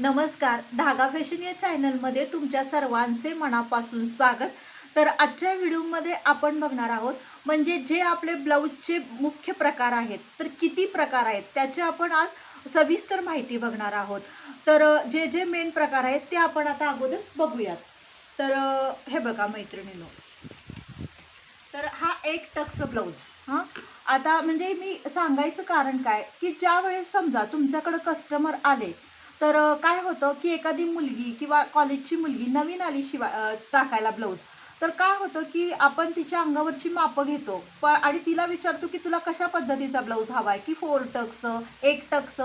नमस्कार. धागा फॅशन या चॅनलमध्ये तुमच्या सर्वांचे मनापासून स्वागत. तर आजच्या व्हिडिओमध्ये आपण बघणार आहोत म्हणजे जे आपले ब्लाऊजचे मुख्य प्रकार आहेत तर किती प्रकार आहेत त्याची आपण आज सविस्तर माहिती बघणार आहोत. तर जे जे मेन प्रकार आहेत ते आपण आता अगोदर बघूयात. तर हे बघा मैत्रिणीनो. तर हा एक टक्स ब्लाऊज हां. आता म्हणजे मी सांगायचं कारण काय की ज्या वेळेस समजा तुमच्याकडं कस्टमर आले तर काय होतं की एखादी मुलगी किंवा कॉलेजची मुलगी नवीन आली शिवाय टाकायला ब्लाऊज तर काय होतं की आपण तिच्या अंगावरची मापं घेतो प आणि तिला विचारतो की तुला कशा पद्धतीचा ब्लाऊज हवा आहे की फोर टक्स एक टक्स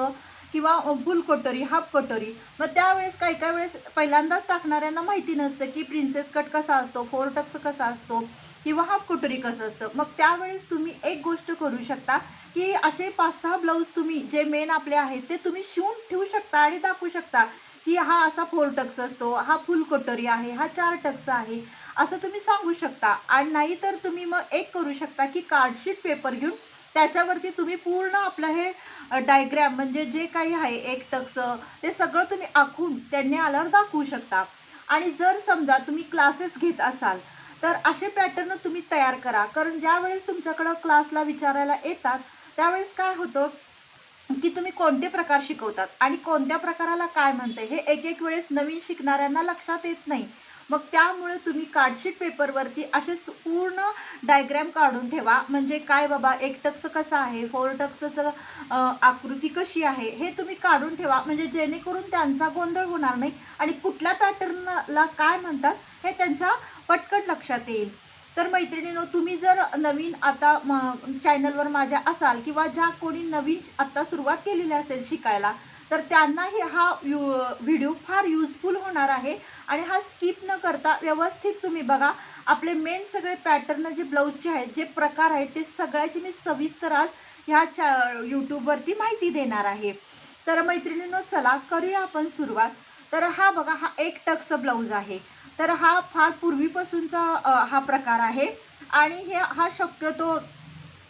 किंवा फुल कटोरी हाफ कटोरी मग त्यावेळेस काही काही वेळेस पहिल्यांदाच टाकणाऱ्यांना माहिती नसतं की प्रिन्सेस कट कसा असतो फोर टक्स कसा असतो. किंवा हाफ कटोरी कसं असतं? मग त्यावेळेस तुम्ही एक गोष्ट करू शकता की असे पाच सहा ब्लाऊज तुम्ही जे मेन आपले आहेत ते तुम्ही शिवून ठेवू शकता आणि दाखवू शकता की हा असा फोर टक्स असतो हा फुल कटोरी आहे हा चार टक्स आहे असं तुम्ही सांगू शकता. आणि नाही तर तुम्ही मग एक करू शकता की कार्डशीट पेपर घेऊन त्याच्यावरती तुम्ही पूर्ण आपलं हे डायग्रॅम म्हणजे जे काही आहे एक टक्स ते सगळं तुम्ही आखून त्यांनी आल्यावर दाखवू शकता. आणि जर समजा तुम्ही क्लासेस घेत असाल तर असे पॅटर्न तुम्ही तयार करा. कारण ज्यावेळेस तुमच्याकडं क्लासला विचारायला येतात त्यावेळेस काय होतं की तुम्ही कोणते प्रकार शिकवतात आणि कोणत्या प्रकाराला काय म्हणते हे एक एक वेळेस नवीन शिकणाऱ्यांना लक्षात येत नाही. मग त्यामुळे तुम्ही कार्डशीट पेपरवरती असे पूर्ण डायग्रॅम काढून ठेवा. म्हणजे काय बाबा एक टक्स कसं आहे फोर टक्सचं आकृती कशी आहे हे तुम्ही काढून ठेवा. म्हणजे जेणेकरून त्यांचा गोंधळ होणार नाही. आणि कुठल्या पॅटर्नला काय म्हणतात हे त्यांच्या पटकन लक्षात येईल. तर मैत्रिणीनो तुम्ही जर नवीन आता चॅनलवर माझ्या असाल किंवा ज्या कोणी नवीन आत्ता सुरुवात केलेली असेल शिकायला तर त्यांनाही हा यू व्हिडिओ फार यूजफुल होणार आहे. आणि हा स्किप न करता व्यवस्थित तुम्ही बघा आपले मेन सगळे पॅटर्न जे ब्लाऊजचे आहेत जे प्रकार आहेत ते सगळ्याची मी सविस्तर आज ह्या चॅ यूट्यूबवरती माहिती देणार आहे. तर मैत्रिणींनो चला करूया आपण सुरुवात. तर हा बघा हा एक टक्स ब्लाऊज आहे. तर हा फार पूर्वीपासूनचा हा प्रकार आहे. आणि हे हा शक्यतो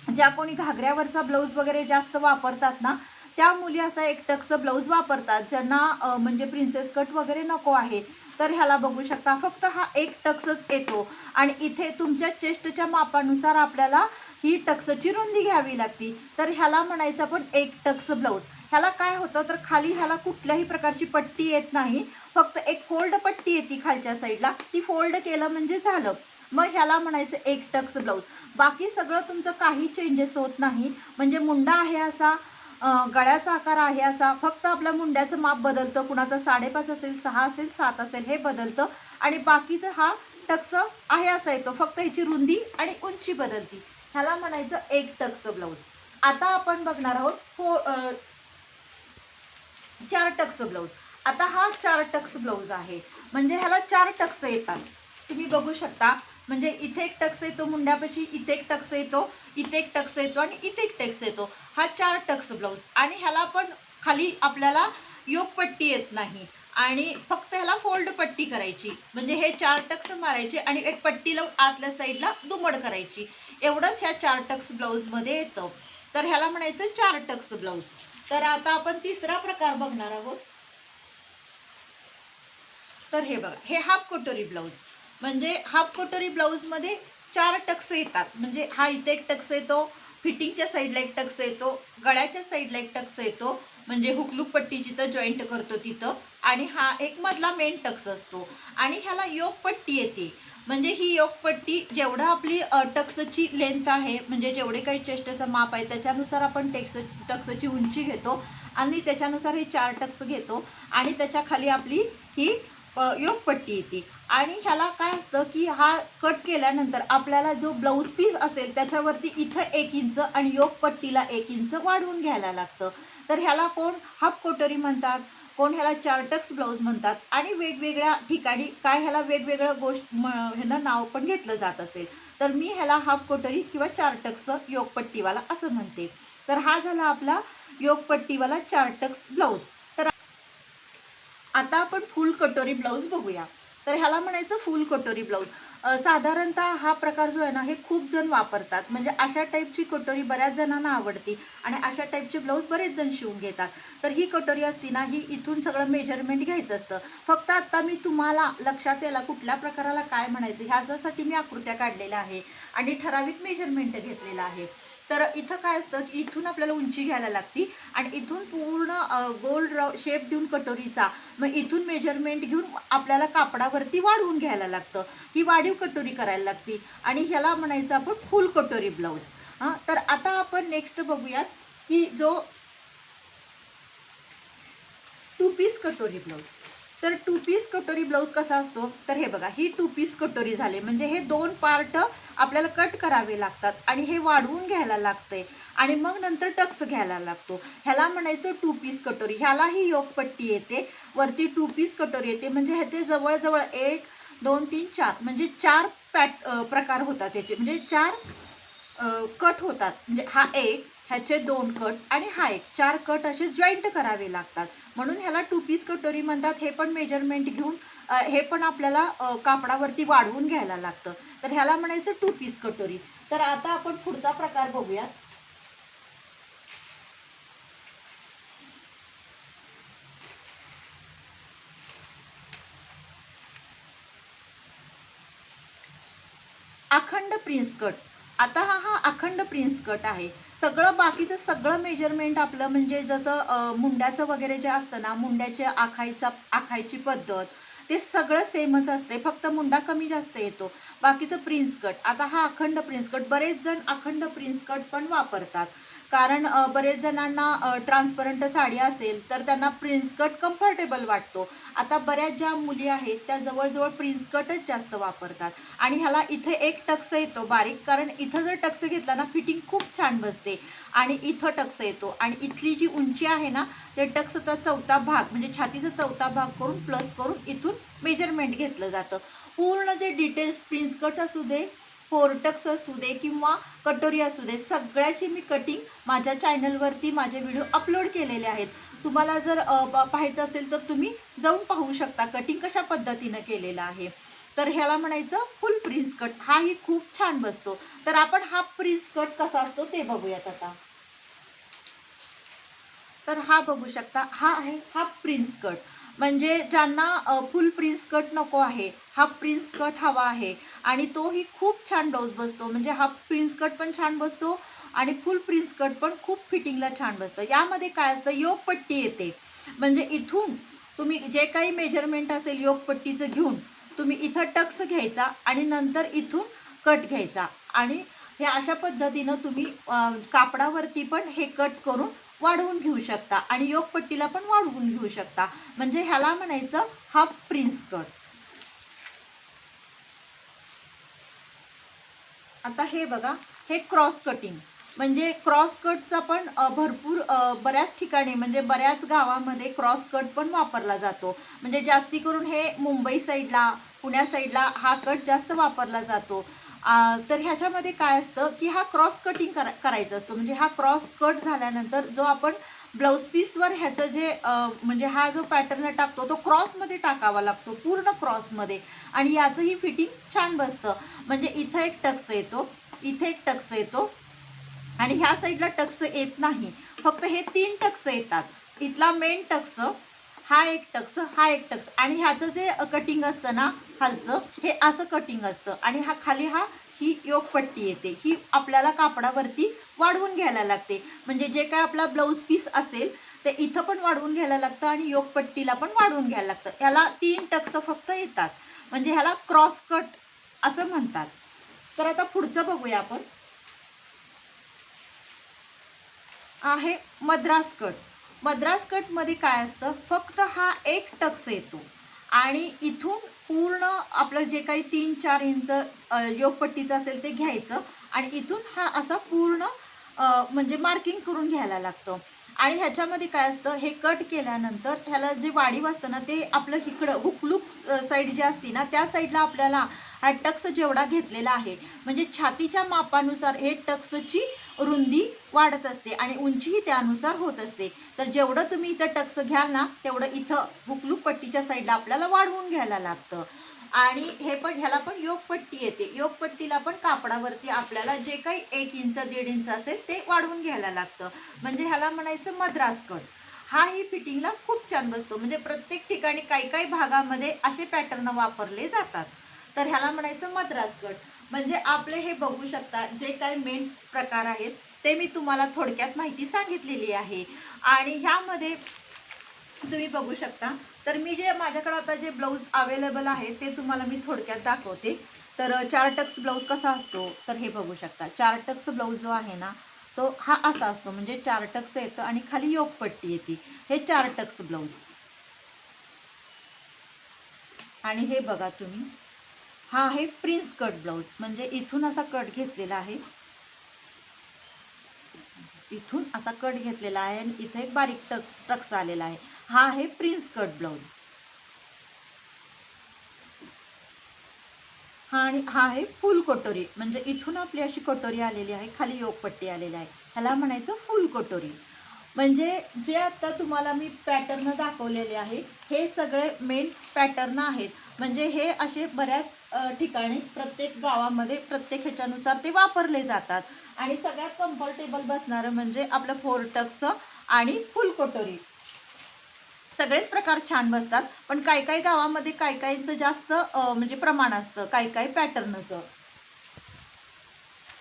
ज्या कोणी घागऱ्यावरचा ब्लाऊज वगैरे जास्त वापरतात ना त्या मुली असा एक टक्स ब्लाऊज वापरतात ज्यांना म्हणजे प्रिन्सेस कट वगैरे नको आहे. तर ह्याला बघू शकता फक्त हा एक टक्सच येतो. आणि इथे तुमच्या चेस्टच्या मापानुसार आपल्याला ही टक्सची रुंदी घ्यावी लागती. तर ह्याला म्हणायचं आपण एक टक्स ब्लाऊज. ह्याला काय होतं? तर खाली ह्याला कुठल्याही प्रकारची पट्टी येत नाही. फक्त एक फोल्ड पट्टी येते खालच्या साईडला. ती फोल्ड केलं म्हणजे झालं. मग ह्याला म्हणायचं एक टक्स ब्लाऊज. बाकी सगळं तुमचं काही चेंजेस होत नाही. म्हणजे मुंडा आहे असा गळ्याचा आकार आहे असा. फक्त आपल्या मुंड्याचं माप बदलतं. कुणाचं साडेपाच असेल सहा असेल सात असेल हे बदलतं. आणि बाकीचं हा टक्स आहे असा येतो. फक्त ह्याची रुंदी आणि उंची बदलती. ह्याला म्हणायचं एक टक्स ब्लाऊज. आता आपण बघणार आहोत फो चार टक्स ब्लाऊज. आता हा चार टक्स ब्लाऊज आहे. म्हणजे ह्याला चार टक्स येतात. तुम्ही बघू शकता. म्हणजे इथे एक टक्स येतो मुंड्यापाशी इथे एक टक्स येतो इथे एक टक्स येतो आणि इथे एक टक्स येतो. हा चार टक्स ब्लाऊज. आणि ह्याला पण खाली आपल्याला योगपट्टी येत नाही. आणि फक्त ह्याला फोल्ड पट्टी करायची. म्हणजे हे चार टक्स मारायचे आणि एक पट्टी लावून आतल्या साईडला दुमड करायची. एवढंच ह्या चार टक्स ब्लाऊजमध्ये येतं. तर ह्याला म्हणायचं चार टक्स ब्लाऊज. तर आता आपण तिसरा प्रकार बघणार आहोत. तर हे बघा हे हाफ कटोरी ब्लाऊज. म्हणजे हाफ कटोरी ब्लाऊजमध्ये चार टक्स येतात. म्हणजे हा इथे एक टक्स येतो फिटिंगच्या साईडला एक टक्स येतो गळ्याच्या साईडला एक टक्स येतो म्हणजे हुकलूक पट्टी जिथं जॉईंट करतो तिथं आणि हा एक मधला मेन टक्स असतो. आणि ह्याला योग पट्टी येते. म्हणजे ही योगपट्टी जेवढा आपली टक्सची लेंथ आहे म्हणजे जेवढे काही चेष्टेचं माप आहे त्याच्यानुसार आपण टेक्स टक्सची उंची घेतो आणि त्याच्यानुसार हे चार टक्स घेतो आणि त्याच्याखाली आपली ही योगपट्टी येते. आणि ह्याला काय असतं की हा कट केल्यानंतर आपल्याला जो ब्लाऊज पीस असेल त्याच्यावरती इथं एक इंच आणि योगपट्टीला एक इंच वाढवून घ्यायला लागतं. तर ह्याला कोण? हाफ कोटरी म्हणतात. कोण ह्याला चार्टक्स ब्लाऊज म्हणतात आणि वेगवेगळ्या ठिकाणी काय ह्याला वेगवेगळं गोष्ट म ह्यानं नाव पण घेतलं जात असेल. तर मी ह्याला हाफ कोटरी किंवा चार्टक्स योगपट्टीवाला असं म्हणते. तर हा झाला आपला योगपट्टीवाला चार्टक्स ब्लाऊज. तर आता आपण फुल कटोरी ब्लाऊज बघूया. तर ह्याला म्हणायचं फुल कटोरी ब्लाऊज. साधारणतः हा प्रकार जो आहे ना हे खूप जण वापरतात. म्हणजे अशा टाईपची कटोरी बऱ्याच जणांना आवडती आणि अशा टाईपचे ब्लाऊज बरेच जण शिवून घेतात. तर ही कटोरी असती ना ही इथून सगळं मेजरमेंट घ्यायचं असतं. फक्त आत्ता मी तुम्हाला लक्षात यायला कुठल्या प्रकाराला काय म्हणायचं ह्याच्यासाठी मी आकृत्या काढलेल्या आहे आणि ठराविक मेजरमेंट घेतलेलं आहे. तर इथं काय असतं की इथून आपल्याला उंची घ्यायला लागती आणि इथून पूर्ण गोल शेप देऊन कटोरीचा मग इथून मेजरमेंट घेऊन आपल्याला कापडावरती वाढवून घ्यायला लागतं ही वाढीव कटोरी करायला लागती. आणि ह्याला म्हणायचं आपण फुल कटोरी ब्लाऊज हां तर आता आपण नेक्स्ट बघूयात की जो टू पीस कटोरी ब्लाऊज तर टू पीस कटोरी ब्लाऊज कसा असतो? तर हे बघा ही टू पीस कटोरी झाले. म्हणजे हे दोन पार्ट आपल्याला कट करावे लागतात आणि हे वाढवून घ्यायला लागतंय आणि मग नंतर टक्स घ्यायला लागतो. ह्याला म्हणायचं टू पीस कटोरी. ह्यालाही योगपट्टी येते. वरती टू पीस कटोरी येते. म्हणजे ह्याचे जवळजवळ एक दोन तीन चार म्हणजे चार पॅट प्रकार होतात याचे. म्हणजे चार कट होतात. म्हणजे हा एक ह्याचे दोन कट आणि हा एक. चार कट असे जॉईंट करावे लागतात. म्हणून ह्याला टू पीस कटोरी म्हणतात. हे पण मेजरमेंट घेऊन हे पण आपल्याला कापडावरती वाढवून घ्यायला लागतं. तर ह्याला म्हणायचं टू पीस कटोरी तर. आता आपण पुढचा प्रकार बघूया अखंड प्रिन्स कट आता हा हा अखंड प्रिन्स कट आहे. सगळं बाकीचं सगळं मेजरमेंट आपलं म्हणजे जसं मुंड्याचं वगैरे जे असतं ना मुंड्याचे आखायचा आखायची पद्धत ते सगळं सेमच असते फक्त मुंडा कमी जास्त येतो. बाकीचं प्रिन्स कट आता हा अखंड प्रिन्स कट बरेच जण अखंड प्रिन्स कट पण वापरतात. कारण बरेच जणांना ट्रान्सपरंट साडी असेल तर त्यांना प्रिन्स कट कम्फर्टेबल वाटतो. आता बऱ्याच ज्या मुली आहेत त्या जवळजवळ प्रिन्स कटच जास्त वापरतात. आणि ह्याला इथे एक टक्स येतो बारीक कारण इथं जर टक्स घेतला ना फिटिंग खूप छान बसते. आणि इथं टक्स येतो. आणि इथली जी उंची आहे ना ते टक्सचा चौथा भाग म्हणजे छातीचा चौथा भाग करून प्लस करून इथून मेजरमेंट घेतलं जातं. पूर्ण जे डिटेल्स प्रिन्स कट असू दे फोरटक्स असू दे किंवा कटोरी असू दे सगळ्याची मी कटिंग माझ्या चॅनलवरती माझे व्हिडिओ अपलोड केलेले आहेत. तुम्हाला जर पाहायचं असेल तर तुम्ही जाऊन पाहू शकता कटिंग कशा पद्धतीनं केलेलं आहे. तर ह्याला म्हणायचं फुल प्रिन्स कट हाही खूप छान बसतो. तर आपण हा प्रिन्स कट कसा असतो ते बघूयात आता. तर हा बघू शकता हा आहे हा प्रिन्स कट म्हणजे ज्यांना फुल प्रिन्स कट नको आहे हाफ प्रिन्स कट हवा आहे. आणि तोही खूप छान डोस बसतो. म्हणजे हाफ प्रिन्स कट पण छान बसतो आणि फुल प्रिन्स कट पण खूप फिटिंगला छान बसतं. यामध्ये काय असतं? योगपट्टी येते. म्हणजे इथून तुम्ही जे काही मेजरमेंट असेल योगपट्टीचं घेऊन तुम्ही इथं टक्स घ्यायचा आणि नंतर इथून कट घ्यायचा. आणि हे अशा पद्धतीनं तुम्ही कापडावरती पण हे कट करून वाढवून घेऊ शकता आणि योगपट्टीला पण वाढवून घेऊ शकता. म्हणजे ह्याला म्हणायचं हाफ प्रिन्स कट. आता हे बघा हे क्रॉस कटिंग. म्हणजे क्रॉस कटचा पण भरपूर बऱ्याच ठिकाणी म्हणजे बऱ्याच गावामध्ये क्रॉस कट पण वापरला जातो. म्हणजे जास्ती करून हे मुंबई साईडला पुण्या साईडला हा कट जास्त वापरला जातो. तर ह्याच्यामध्ये काय असतं की हा क्रॉस कटिंग करा करायचा असतो. म्हणजे हा क्रॉस कट झाल्यानंतर जो आपण ब्लाऊज पीसवर ह्याचं जे म्हणजे हा जो पॅटर्न टाकतो तो क्रॉसमध्ये टाकावा लागतो पूर्ण क्रॉसमध्ये आणि याचंही फिटिंग छान बसतं. म्हणजे इथं एक टक्स येतो इथे एक टक्स येतो. आणि ह्या साईडला टक्स येत नाही. फक्त हे तीन टक्स येतात. इथला मेन टक्स हा एक टक्स हा एक टक्स. आणि ह्याचं जे कटिंग असतं ना खालचं हे असं कटिंग असतं. आणि हा खाली हा ही योगपट्टी येते. ही आपल्याला कापडावरती वाढवून घ्यायला लागते. म्हणजे जे काय आपला ब्लाऊज पीस असेल ते इथं पण वाढवून घ्यायला लागतं आणि योगपट्टीला पण वाढवून घ्यायला लागतं. ह्याला तीन टक्स फक्त येतात. म्हणजे ह्याला क्रॉस कट असं म्हणतात. तर आता पुढचं बघूया आपण. आहे मद्रास कट मद्रास कटमध्ये काय असतं? फक्त हा एक टक्स येतो. आणि इथून पूर्ण आपलं जे काही तीन चार इंच योगपट्टीचं असेल ते घ्यायचं. आणि इथून हा असा पूर्ण म्हणजे मार्किंग करून घ्यायला लागतं. आणि ह्याच्यामध्ये काय असतं? हे कट केल्यानंतर ह्याला जे वाढीव असतं ना ते आपलं इकडं हुकलुक साईड जी असती ना त्या साईडला आपल्याला हा टक्स जेवढा घेतलेला आहे म्हणजे छातीच्या मापानुसार हे टक्सची रुंदी वाढत असते आणि उंचीही त्यानुसार होत असते. तर जेवढं तुम्ही इथं टक्स घ्याल ना तेवढं इथं हुकलूक पट्टीच्या साईडला आपल्याला वाढवून घ्यायला लागतं. आणि हे पण ह्याला पण योगपट्टी येते. योगपट्टीला पण कापडावरती आपल्याला जे काही एक इंच दीड इंच असेल ते वाढवून घ्यायला लागतं. म्हणजे ह्याला म्हणायचं मद्रास कट. हा ही फिटिंगला खूप छान बसतो. म्हणजे प्रत्येक ठिकाणी काही काही भागामध्ये असे पॅटर्न वापरले जातात. तर ह्याला म्हणायचं मद्रास म्हणजे आपले हे बघू शकता जे काही मेन प्रकार आहेत ते मी तुम्हाला थोडक्यात माहिती सांगितलेली आहे. आणि ह्यामध्ये तुम्ही बघू शकता. तर मी जे माझ्याकडे आता जे ब्लाऊज अवेलेबल आहे ते तुम्हाला मी थोडक्यात दाखवते. तर चार टक्स ब्लाऊज कसा असतो तर हे बघू शकता. चार टक्स ब्लाऊज जो आहे ना तो हा असा असतो म्हणजे चार टक्स येतो आणि खाली योगपट्टी येते. हे चार टक्स ब्लाऊज आणि हे बघा तुम्ही. हा आहे प्रिन्स कट ब्लाऊज. म्हणजे इथून असा कट घेतलेला आहे. इथून असा कट घेतलेला आहे आणि इथे एक बारीक टक टक्स आलेला आहे. हा आहे प्रिन्स कट ब्लाऊज. हा आणि हा आहे फुल कटोरी. म्हणजे इथून आपली अशी कटोरी आलेली आहे खाली योगपट्टी आलेली आहे. ह्याला म्हणायचं फुल कटोरी. म्हणजे जे आता तुम्हाला मी पॅटर्न दाखवलेले आहे हे सगळे मेन पॅटर्न आहेत. म्हणजे हे असे बऱ्याच ठिकाणी प्रत्येक गावामध्ये प्रत्येक ह्याच्यानुसार ते वापरले जातात. आणि सगळ्यात कम्फर्टेबल बसणारं म्हणजे आपलं फोर टक्स आणि फुलकोटोरी. सगळेच प्रकार छान बसतात पण काही काही गावामध्ये काही काहींचं जास्त म्हणजे प्रमाण असतं काही काही पॅटर्नचं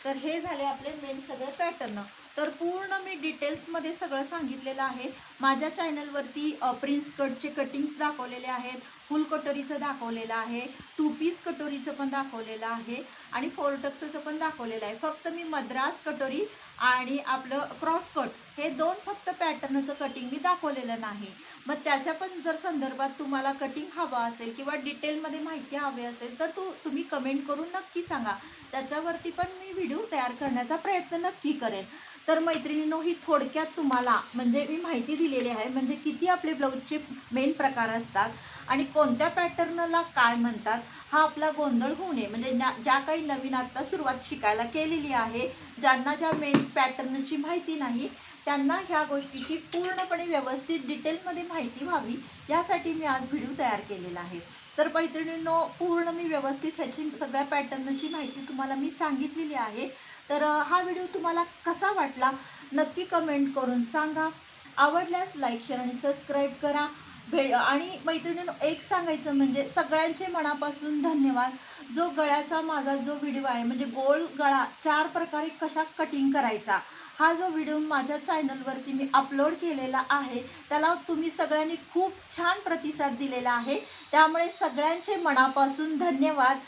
तर हे झाले आपले मेन सगळे पॅटर्न तर पूर्ण मी डिटेल्समध्ये सगळं सांगितलेलं आहे. माझ्या चॅनलवरती प्रिन्स कटचे कटिंग्स दाखवलेले आहेत. फुल कटोरीचं दाखवलेलं आहे. टू पीस कटोरीचं पण दाखवलेलं आहे. आणि फोरटक्सचं पण दाखवलेलं आहे. फक्त मी मद्रास कटोरी आणि आपलं क्रॉस कट हे दोन फक्त पॅटर्नचं कटिंग मी दाखवलेलं नाही. मग त्याच्या पण जर संदर्भात तुम्हाला कटिंग हवं असेल किंवा डिटेलमध्ये माहिती हवी असेल तर तू तुम्ही कमेंट करून नक्की सांगा. त्याच्यावरती पण मी व्हिडिओ तयार करण्याचा प्रयत्न नक्की करेन. तर मैत्रिणींनो ही थोडक्यात तुम्हाला म्हणजे मी माहिती दिलेली आहे म्हणजे किती आपले ब्लाऊजचे मेन प्रकार असतात आणि कोणत्या पॅटर्नला काय म्हणतात हा आपला गोंधळ होऊ नये. म्हणजे ज्या- ज्या काही नवीन आत्ता सुरुवात शिकायला केलेली आहे ज्यांना ज्या मेन पॅटर्नची माहिती नाही त्यांना ह्या गोष्टीची पूर्णपणे व्यवस्थित डिटेलमध्ये माहिती व्हावी यासाठी मी आज व्हिडिओ तयार केलेला आहे. तर मैत्रिणींनो पूर्ण मी व्यवस्थित ह्याची सगळ्या पॅटर्नची माहिती तुम्हाला मी सांगितलेली आहे. तर हा व्हिडिओ तुम्हाला कसा वाटला? नक्की कमेंट करून सांगा. आवडल्यास लाईक शेअर आणि सबस्क्राईब करा. भे आणि मैत्रिणीनं एक सांगायचं म्हणजे सगळ्यांचे मनापासून धन्यवाद. जो गळ्याचा माझा जो व्हिडिओ आहे म्हणजे गोल गळा चार प्रकारे कशा कटिंग करायचा हा जो व्हिडिओ माझ्या चॅनलवरती मी अपलोड केलेला आहे त्याला तुम्ही सगळ्यांनी खूप छान प्रतिसाद दिलेला आहे. त्यामुळे सगळ्यांचे मनापासून धन्यवाद.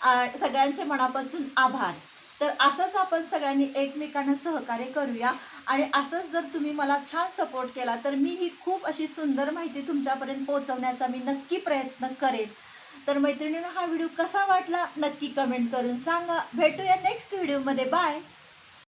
आ, सगळ्यांचे मनापासून आभार. तर असंच आपण सगळ्यांनी एकमेकांना सहकार्य करूया. आणि असंच जर तुम्ही मला छान सपोर्ट केला तर मी ही खूप अशी सुंदर माहिती तुमच्यापर्यंत पोहोचवण्याचा मी नक्की प्रयत्न करेन. तर मैत्रिणींना हा व्हिडिओ कसा वाटला नक्की कमेंट करून सांगा. भेटूया नेक्स्ट व्हिडिओमध्ये बाय